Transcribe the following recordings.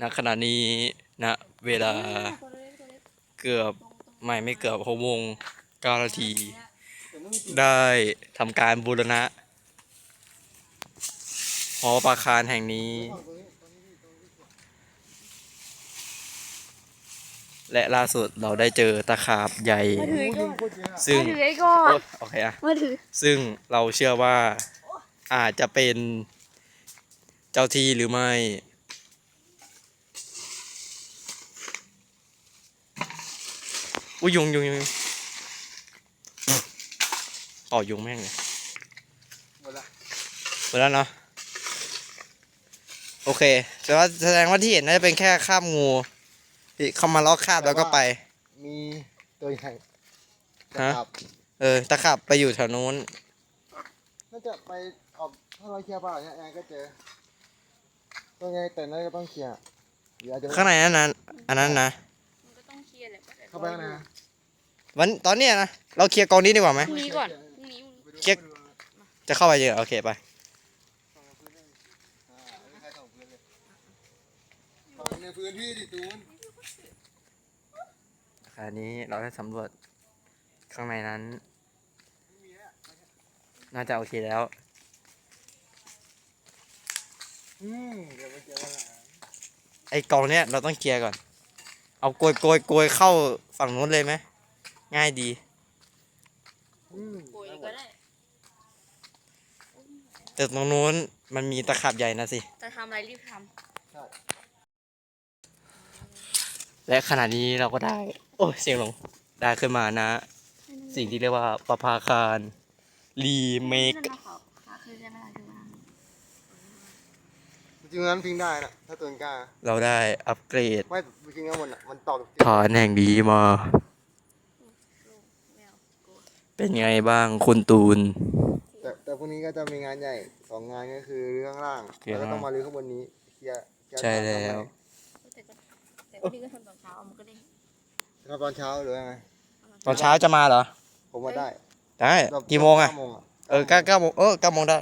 ณขณะนี้ณเวลาตัวเล็กตัวเล็กเกือบไม่ไม่เกือบหกโมงเก้านาทีแต่ไม่มีปีกได้ทำการบูรณะหอประคารแห่งนี้ตรงนี้ตรงนี้ตรงนี้ และล่าสุดเราได้เจอตะขาบใหญ่มาถือโอ้ก่ยิองนโคตรเยอะอะซึ่งมาถือไอ้ก่อนโอเคอะมาถือซึ่งเราเชื่อว่าอาจจะเป็นเจ้าที่หรือไม่ อุ้ยยุงยุงยุงอ๋อยุงแม่งเลยหมดละหมดแล้วเนาะโอเคแต่ว่าแสดงว่าที่เห็นน่าจะเป็นแค่คราบงูที่เข้ามาลอกคราบแล้วก็ไปมีตัวใหญ่ฮะครับเออตะขับไปอยู่แถวนู้นน่าจะไปออกถ้าเราเคลียร์ป่าเนี่ยแอนก็เจอตัวไงแต่น่าจะต้องเคลียร์หรืออาจจะไม่ข้างในนั้นนะอันนั้นนะมันก็ต้องเค ลียร์แหละเข้าไปข้างในนะวันตอนเนี้ยนะเราเคลียร์กองนี้ดีกว่าไหมพรุ่งนี้ก่อนพรุ่งนี้ไปดูเช็คไปดูนะจะเข้าไปเยอะโอเคไปส่องในพื้นเลยอ่าไม่มีใครส่องพื้นเลยส่องในพื้นที่ดิตูนคราวนี้เราได้สำรวจข้างในนั้น น่าจะโอเคแล้วอืมเดี๋ยวไปเจอกันหลัง ไอ้กองเนี้ยเราต้องเคลียร์ก่อน เอาโกยโกยโกยเข้าฝั่งนู้นเลยไหมง่ายดีอืมโกยก็ได้แต่ตรงนู้นมันมีตะขับใหญ่นะสิ จะทำอะไรรีบทใช่และขณะนี้เราก็ได้ โอ้ยเสียงหลง ได้ขึ้นมานะำสิ่งที่เรียกว่าประภาคารรีเมค นั่นนะเขาขาคือจะไม่ได้คือมา จริงๆนั้นพิงได้นะถ้าตูนกล้า เราได้อัปเกรดไม่จริงๆแล้วมันอะมันตอบฐานแห่งนี้มา ไม่เอากลัวเป็นไงบ้างคุณตูน แต่แต่พรุ่งนี้ก็จะมีงานใหญ่สองงานก็คือเรื่องล่างเคลียร์แล้วก็ต้องล่างมาลื้อข้างบนนี้เคลียร์เคลียร์ใช่แล้ว แต่ก็แต่ก็ดีก็ทำตอนเช้ามันก็ได้ทำตอนเช้าหรือว่าไงตอนเช้าจะมาเหรอ ผมมาได้ได้แบบกี่โมงอะเก้าโมงอะเออเก้าเก้าโมงเออเก้าโมงได้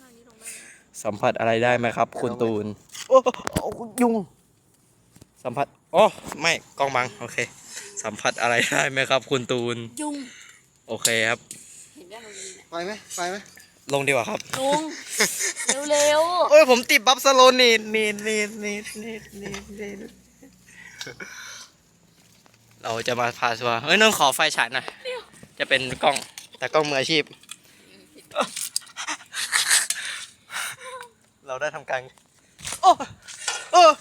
ข้างนี้ลงได้ไหม สัมผัสอะไรได้ไหมครับ คุณตูนโอ้โอ้ยุง สัมผัสโอ้ไม่กล้องบัง โอเค สัมผัสอะไรได้ไหมครับ คุณตูน ยุง โอเคครับ เห็นได้ตรงนี้เนี่ยไปไหมไปไหมลงดีกว่าครับลุง เร็วเอ้ยผมติดบัฟสโลนีดนีดนีดนีดนีดนีดนีดเราจะมาพาทัวร์เฮ้ยน้องขอไฟฉายหน่อยจะเป็นกล้องแต่กล้องมืออาชีพ เราได้ทำการโอ้โอ้ๆ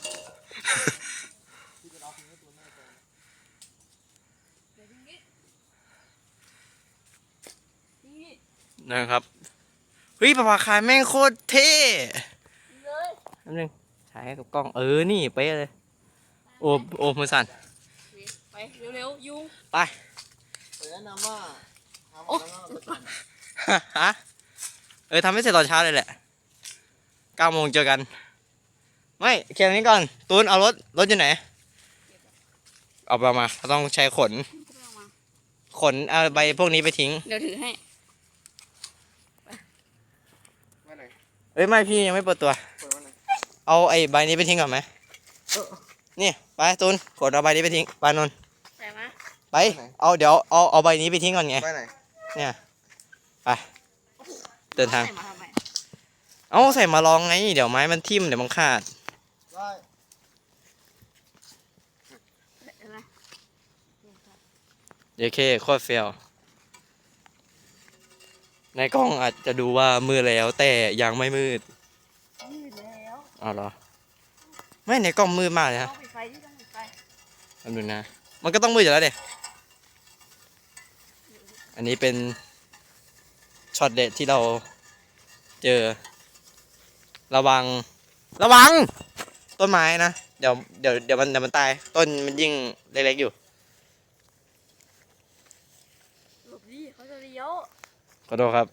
นี่นะครับเฮ้ยประภาคารแม่งโคตรเท่เลยนิดนึงฉายให้กับกล้องเออนี่เป๊ะเลย โอ้โอ้มือสั่นไปเร็วๆยุงไปแต่แนะนำว่าทำโอ้แล้วก็เจ็บปะฮะเออทำให้เสร็จตอนเช้าเลยแหละ เก้าโมงเจอกัน ไม่เคลียร์นี้ก่อน ตูนเอารถ รถอยู่ไหน เอาไปมาเราต้องใช้ขนไม่เอามาขนเอาใบพวกนี้ไปทิ้ง เดี๋ยวถือให้ไว้ไหนเอ้ยไม่พี่ยังไม่เปิดตัวเปิดไว้ไหนเอาไอ้ใบนี้ไปทิ้งก่อนไหมเออนี่ไปตูนขนเอาใบนี้ไปทิ้งไปนนท์ใส่มาไป เอาเดี๋ยวเอาเอาใบนี้ไปทิ้งก่อนไงไว้ไหน เนี่ย ไป เดินทางใส่มาทำไม เอาใส่มาลองไง เดี๋ยวไม้มันทิ่มเดี๋ยวมันขาด ได้เห็นไหมเดี๋ยวเคโคตรเฟลในกล้องอาจจะดูว่ามืดแล้วแต่ยังไม่มืดยืดแล้วเอาเหรอ ไม่ในกล้องมืดมากเลยต้ฮะองปิดไฟที่ต้องปิดไฟแป๊บนึงนะ มันก็ต้องมืดอยู่แล้วเด็อันนี้เป็นช็อตเด็ดที่เราเจอ ระวัง ระวัง ต้นไม้นะ เดี๋ยวเดี๋ยวเดี๋ยวมันเดี๋ยวมันตาย ต้นมันยิ่งเล็กๆอยู่หลบดิเขาจะเลี้ยวขอโทษครับ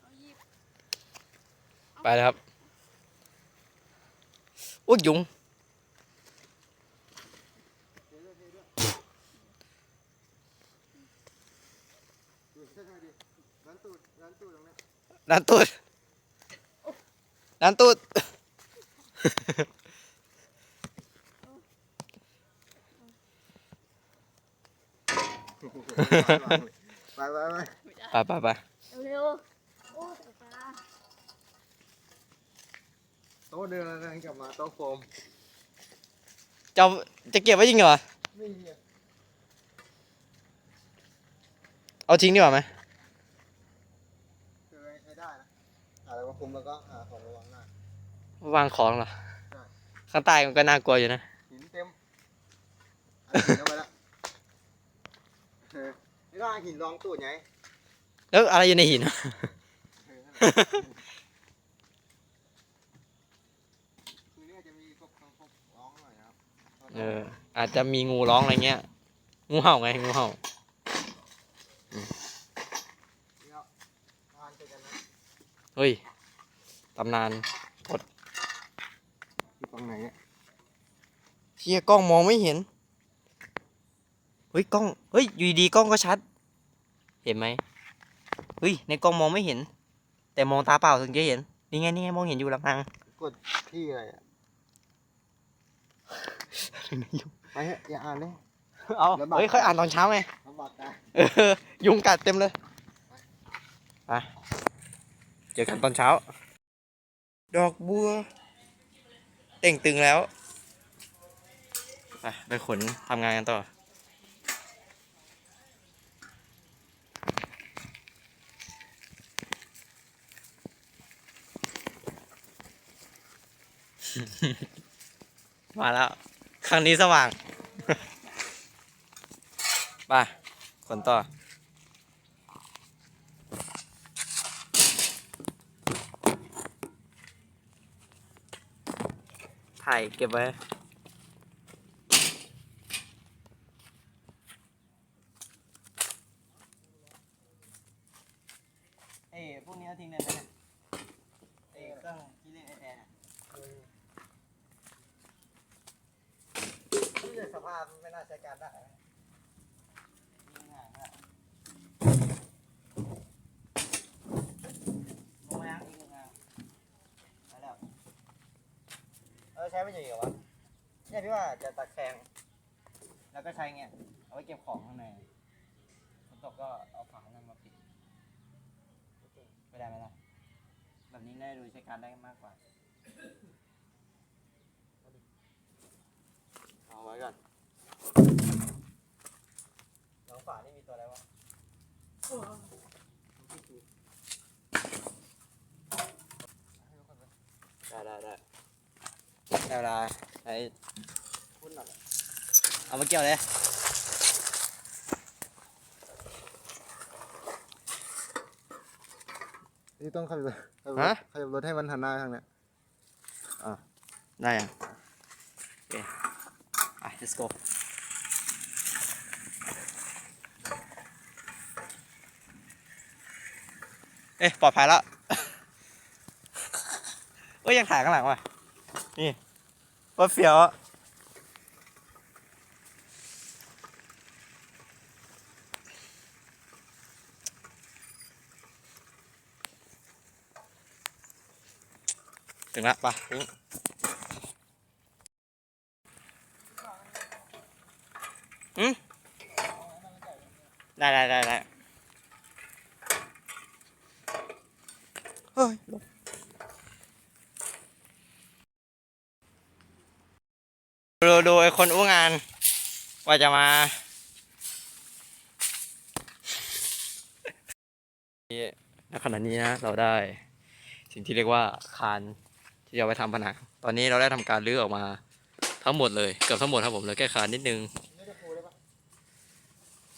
เอาหยิบไปแล้วครับ อุ้ยยุง ดูเส้นให้ดินั้น ตู ดร้านตูดตรงนี้ด้านตูดด้านตูดไปไปไปไปไปไปเร็วๆโอ้แต่ตาโต๊ะเดินกำลังกลับมาโต๊ะโฟมจะเอาจะเก็บไว้จริงเหรอ ไม่มีอะเอาทิ้งดีกว่าไหม คือใช้ได้นะหา อะไรมาคุมแล้วก็หาของมาวางหน้าวางของเหรอใช่ข้างใต้มันก็น่ากลัวอยู่นะ หินเต็มเอาหินเข้าไปละเออนี่ก็เอาหินรองตูดไงแล้วอะไรอยู่ในหิน เออนั่นแหละคือเนี่ยจะมีพวกพวกร้องหน่อยนะครับ เออ อาจจะมีงูร้องอะไรเงี้ย งูเห่าไงงูเห่า นี่ครับทานไปกันนะ เฮ้ย ตำนานอยู่ตรงไหนเนี่ยเทียกล้องมองไม่เห็น เฮ้ยกล้อง เฮ้ย อยู่ดีๆกล้องก็ชัด เห็นไหมเฮ้ย ในกล้องมองไม่เห็น แต่มองตาเปล่าถึงจะเห็น นี่ไง นี่ไง มองเห็นอยู่ลำพังกดที่อะไรอะไปเถอะอย่าอ่านเลย เอาแล้วบัตรเฮ้ยค่อยอ่านตอนเช้าไงลำบากใจเออยุงกัดเต็มเลยไป เจอกันตอนเช้า ดอกบัว เต่งตึงแล้วไปไปขนทำงานกันต่อ มาแล้ว ครั้งนี้สว่าง ไปขนต่อ ถ่ายเก็บไว้ เอ้พวกนี้เอาทิ้งได้ไหมเนี่ยเอ้เครื่องที่เล่นไอแทนอะนี่สภาพไม่น่าใช้การได้นะนี่ง่ายมากลงมายังอีกหนึ่งอะมาแล้ว เออ ใช้ไม่อยู่เหรอวะเนี่ยพี่ว่าจะตะแคง แล้วก็ใช้เงี้ย เอาไว้เก็บของข้างในฝนตกก็เอาฝานั้นมาปิดไม่ได้ไหมล่ะ แบบนี้น่าจะดูใช้การได้มากกว่า เอาไว้ก่อนหลังฝานี่มีตัวอะไรวะได้ได้ได้ ได้ได้ไอ้พุ่นหน่อยเอามาเกี่ยวเลยนี่ต้องขับรถขับรถฮะ ขับรถให้มันหันหน้าทางเนี้ยได้ยังโอเคไป let's go เอ๊ะ ปลอดภัยแล้ว เอ้ย ยังถ่ายข้างหลังว่ะนี่ รถเฟียวอะถึงละไปถึงอืมได้ได้ได้ได้เฮ้ยลง ดูดูไอ้คนอู้งาน ว่าจะมาณขณะนี้นะเราได้สิ่งที่เรียกว่าคานที่จะเอาไปทำผนังตอนนี้เราได้ทำการรื้อออกมาทั้งหมดเลยเกือบทั้งหมดครับผมเหลือแค่คานนิดนึงไม่ได้ปูได้ปะ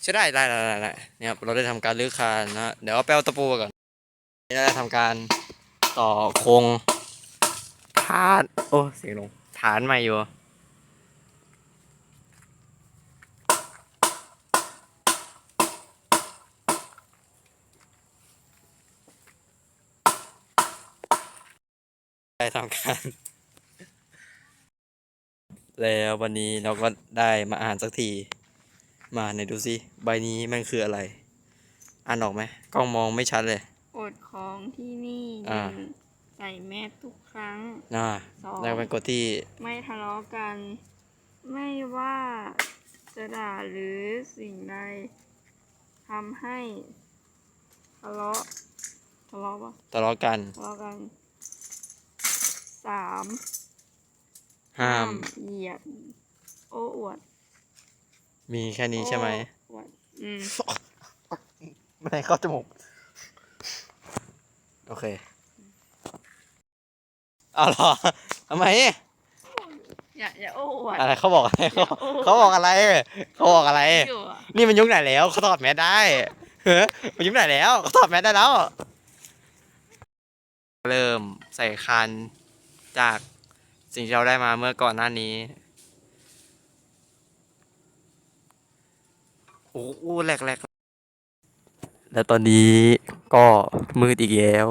ใช่ได้ได้ได้ได้เนี่ยครับเราได้ทำการรื้อคานนะเดี๋ยวเอาไปเอาตะปูก่อนนี่เราได้ทำการต่อโครงฐานโอ้เสียงลงฐานใหม่อยู่ ทำการ แล้ววันนี้เราก็ได้มาอ่านสักที มาในดูสิใบนี้มันคืออะไร อ่านออกไหมกล้องมองไม่ชัดเลย กฎของที่นี่อ่าหนึ่งใส่แมสทุกครั้ง อ่าสอง แล้วเป็นกฎที่ไม่ทะเลาะกัน ไม่ว่าจะด่าหรือสิ่งใดทำให้ทะเลาะทะเลาะปะทะเลาะกัน ทะเลาะกัน สามห้ามเหยียด โอ้อวด มีแค่นี้ใช่ไหมโอ้อวดอืมไม่ได้เข้าจมูก โอเคเอาเหรอทำไม อย่าอย่าโอ้อวด อะไรเขาบอกอะไรเขาเขาบอกอะไรเขาบอกอะไร อยู่อะนี่มันยุคไหนแล้วเขาถอดแมสได้เฮ้ยมันยุคไหนแล้วเขาถอดแมสได้แล้ว เริ่มใส่คัน จากสิ่งที่เราได้มาเมื่อก่อนหน้านี้ โอ้โหแหลกแหลกแล้วตอนนี้ก็มืดอีกแล้ว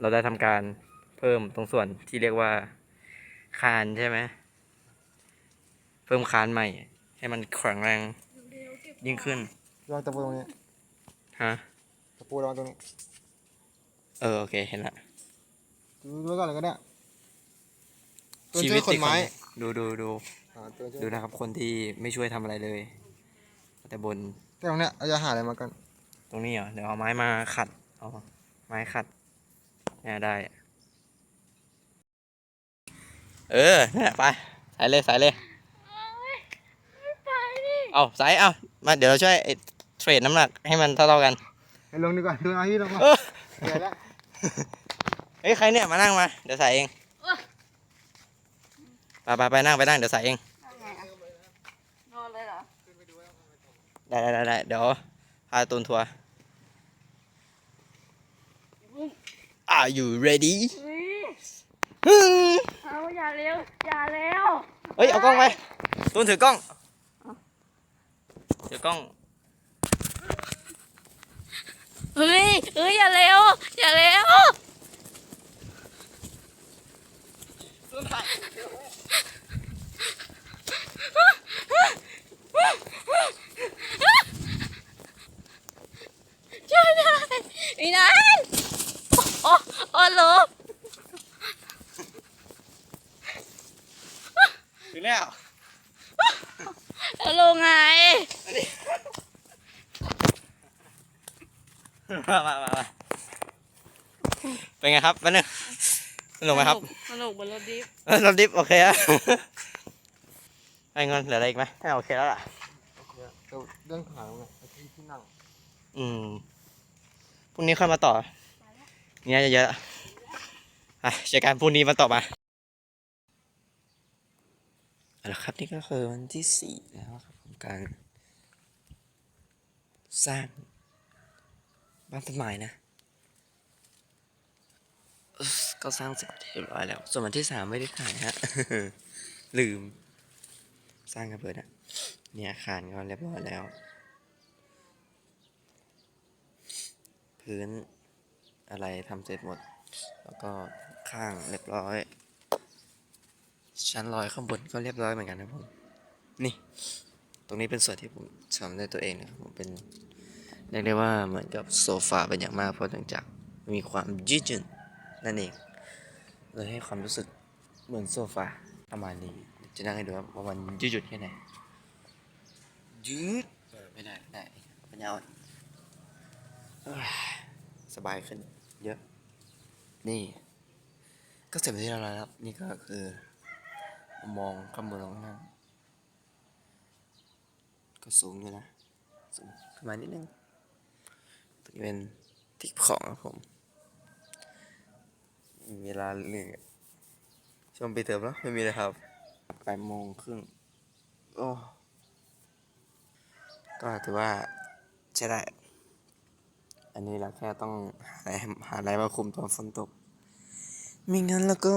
เราได้ทำการเพิ่มตรงส่วนที่เรียกว่าคานใช่ไหม เพิ่มคานใหม่ ให้มันแข็งแรงยิ่งขึ้นวางตะปูตรงนี้ ฮะ ตะปูวางตรงนี้ เออ โอเค เห็นละ ดูดูไว้ก่อนเลยก็ได้ตัวชีช่วิวยตขตินดไม้ดูดูดูอ่าตัวช่วยดูนะครับ คนที่ไม่ช่วยทำอะไรเลย แต่บนแต่ตรงเนี้ยเราจะหาอะไรมากันตรงนี้เหรอเดี๋ยวเอาไม้มาขัดเอาไม้ขัดเนี่ยได้ เออนั่นแหละไปสายเลยสายเลยไปดิเอาสายเอามาเดี๋ยวเราช่วยไอ้เทรดน้ำหนักให้มันเท่าๆกันให้ลงดีกว่าดูเอาที่ลงมาเออ เดี๋ยวละ เฮ้ยใครเนี่ยมานั่งมาเดี๋ยวใส่เองไปไปไปนั่งไปนั่งเดี๋ยวใส่เองทำไงอะนอนเลยเหรอได้ได้ได้ได้เดี๋ยวพาตูนทัวร์ Are you ready เฮ้ยฮึ่มเอาอย่าเร็วอย่าเร็วเฮ้ยเอากล้องไปตูนถือกล้องถือกล้องเฮ้ยเฮ้ยอย่าเร็วอย่าเร็ว ช่วยหน่อยไอ้นันโอ้โอ้ลบถึงแล้วเอาลงไงมามามามาเป็นไงครับแป๊บนึง สนุกไหมครับสนุกบนรถดิฟเออรถดิฟโอเคอะไอ้เงินเหลืออะไรอีกไหมให้โอเคแล้วล่ะ โอเคอะเดี๋ยวเรื่องหางเนี่ยไอ้ที่ที่นั่ง อืมพรุ่งนี้ค่อยมาต่อเนี่ยจะเยอะละอะเจอกันพรุ่งนี้มาต่อมาเอาละครับนี่ก็คือวันที่สี่แล้วครับของการสร้างบ้านต้นไม้นะอึ๊ส ก็สร้างเสร็จเรียบร้อยแล้ว ส่วนวันที่สามไม่ได้ถ่ายฮะ ลืม สร้างกันเปิดอะเนี่ยอาคารก็เรียบร้อยแล้ว พื้นอะไรทำเสร็จหมด แล้วก็ข้างเรียบร้อย ชั้นลอยข้างบนก็เรียบร้อยเหมือนกันนะผม นี่ ตรงนี้เป็นส่วนที่ผมทำด้วยตัวเองนะครับผมเป็นเรียกได้ว่าเหมือนกับโซฟาเป็นอย่างมากเพราะเนื่องจากมีความยืดหยุ่น นั่นเองเลยให้ความรู้สึกเหมือนโซฟาประมาณนี้ จะนั่งให้ดูว่ามันยืดหยุ่นแค่ไหนยืดเออไม่ได้ไม่ได้ปัญญาอ่อนเอ้ยสบายขึ้น เยอะ นี่ ก็เสร็จไปที่เราแล้วครับ นี่ก็คือ มองข้างบนลงข้างล่างก็สูงอยู่นะ สูงขึ้นมานิดนึงตรงนี้เป็นที่ของครับผม มีเวลาเหลือช่วงปีเทอมแล้วไม่มีเลยครับแปดโมงครึ่งโอ้ก็ถือว่าใช้ได้ อันนี้เราแค่ต้องหาอะไรหาอะไรมาคุมตอนฝนตกไม่งั้นแล้วก็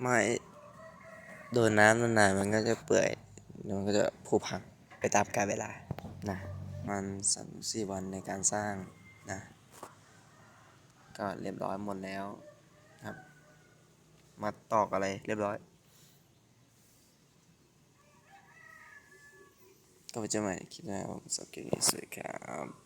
ไม้โดนน้ำนานๆมันก็จะเปื่อยมันก็จะผุพังไปตามกาลเวลานะมันสามสี่วันในการสร้างนะ ก็เรียบร้อยหมดแล้ว ครับ มาตอกอะไรเรียบร้อย ก็ไปเจอใหม่คลิปหน้าผมสวัสดีสวัสดีครับ